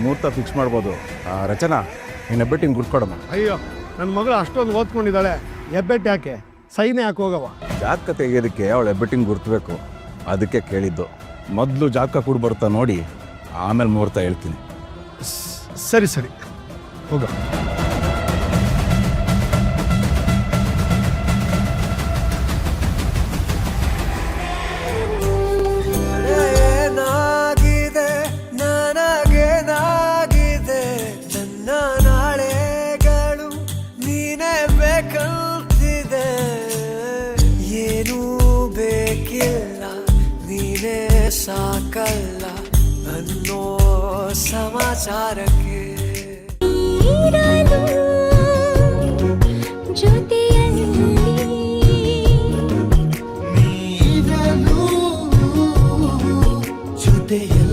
ಮುಹೂರ್ತ ಫಿಕ್ಸ್ ಮಾಡ್ಬೋದು. ರಚನಾ ನಿನ್ನ ಹೆಬ್ಬೆಟ್ಟಿನ ಗುಡ್ಕೊಡಮ್ಮ ಅಯ್ಯೋ ನನ್ನ ಮಗಳು ಅಷ್ಟೊಂದು ಓದ್ಕೊಂಡಿದ್ದಾಳೆ. ಹೆಬ್ಬೆಟ್ಟು ಯಾಕೆ? ಸೈನೆ ಯಾಕೆ ಹೋಗವ ಜಾತಕ ತೆಗೆಯೋದಕ್ಕೆ ಅವಳು ಹೆಬ್ಬೆಟ್ಟಿನ ಗುರ್ತಬೇಕು. ಅದಕ್ಕೆ ಕೇಳಿದ್ದು. ಮೊದಲು ಜಾತಕ ಕೂಡ ಬರ್ತಾ ನೋಡಿ ಆಮೇಲೆ ಮುಹೂರ್ತ ಹೇಳ್ತೀನಿ. ಸರಿ ಸರಿ. ಹೋಗ. ಸಾಕಲ್ಲ ಅನ್ನೋ ಸಮಾಚಾರಕ್ಕೆ. ಜೊತೆಯಲ್ಲಿ